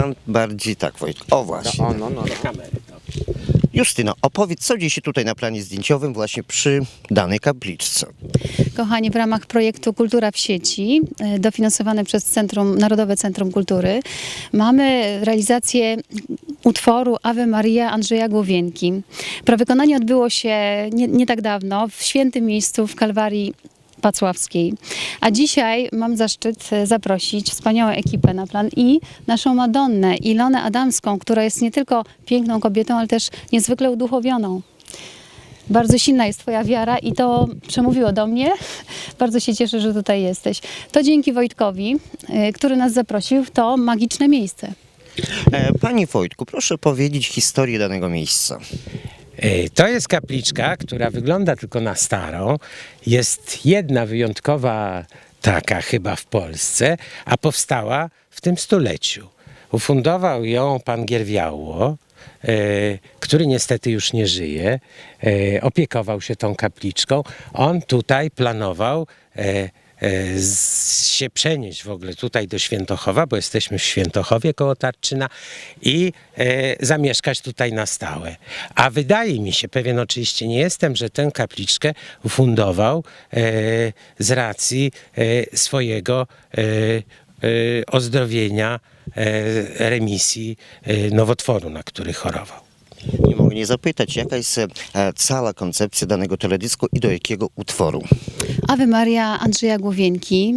pan bardziej tak, Wojtku. O właśnie. No, no, kamery. dobrze. Justyno, opowiedz, co dzieje się tutaj na planie zdjęciowym właśnie przy danej kapliczce. Kochani, w ramach projektu Kultura w sieci, e, dofinansowane przez Centrum, Narodowe Centrum Kultury, mamy realizację utworu Ave Maria Andrzeja Głowienki. Prawykonanie odbyło się nie, nie tak dawno w świętym miejscu w Kalwarii Pacławskiej. A dzisiaj mam zaszczyt e, zaprosić wspaniałą ekipę na plan i naszą Madonnę, Ilonę Adamską, która jest nie tylko piękną kobietą, ale też niezwykle uduchowioną. Bardzo silna jest Twoja wiara i to przemówiło do mnie. Bardzo się cieszę, że tutaj jesteś. To dzięki Wojtkowi, y, który nas zaprosił w to magiczne miejsce. E, Panie Wojtku, proszę powiedzieć historię danego miejsca. E, To jest kapliczka, która wygląda tylko na starą. Jest jedna wyjątkowa taka chyba w Polsce, a powstała w tym stuleciu. Ufundował ją pan Gierwiało, e, który niestety już nie żyje. E, opiekował się tą kapliczką. On tutaj planował z, się przenieść w ogóle tutaj do Świętochowa, bo jesteśmy w Świętochowie koło Tarczyna i e, zamieszkać tutaj na stałe. A wydaje mi się, pewien oczywiście nie jestem, że tę kapliczkę ufundował e, z racji e, swojego e, e, ozdrowienia, e, remisji e, nowotworu, na który chorował. Nie mogę nie zapytać, jaka jest e, cała koncepcja danego teledysku i do jakiego utworu? Ave Maria Andrzeja Głowienki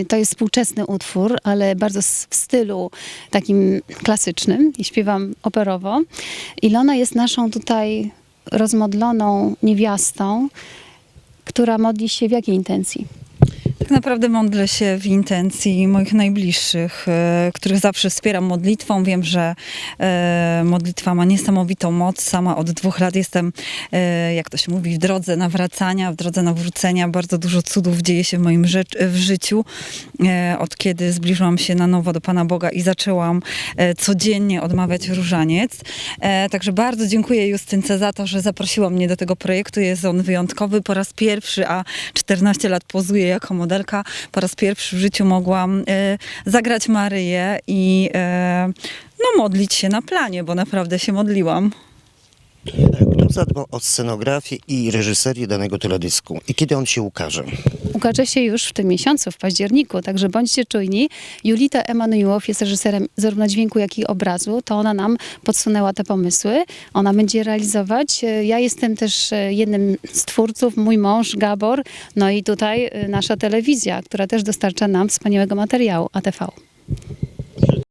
y, to jest współczesny utwór, ale bardzo w stylu takim klasycznym śpiewam operowo. Ilona jest naszą tutaj rozmodloną niewiastą, która modli się w jakiej intencji? Tak naprawdę modlę się w intencji moich najbliższych, e, których zawsze wspieram modlitwą. Wiem, że e, modlitwa ma niesamowitą moc. Sama od dwóch lat jestem, e, jak to się mówi, w drodze nawracania, w drodze nawrócenia. Bardzo dużo cudów dzieje się w moim w życiu. Od kiedy zbliżyłam się na nowo do Pana Boga i zaczęłam codziennie odmawiać różaniec. Także bardzo dziękuję Justynce za to, że zaprosiła mnie do tego projektu. Jest on wyjątkowy. Po raz pierwszy, a 14 lat pozuję jako modelka, po raz pierwszy w życiu mogłam e, zagrać Maryję i e, no, modlić się na planie, bo naprawdę się modliłam. Kto zadbał o scenografię i reżyserię danego teledysku i kiedy on się ukaże? Ukaże się już w tym miesiącu, w październiku, także bądźcie czujni. Julita Emanuiłow jest reżyserem zarówno dźwięku, jak i obrazu. To ona nam podsunęła te pomysły. Ona będzie realizować. E, Ja jestem też e, jednym z twórców, mój mąż Gabor, no i tutaj e, nasza telewizja, która też dostarcza nam wspaniałego materiału ATV.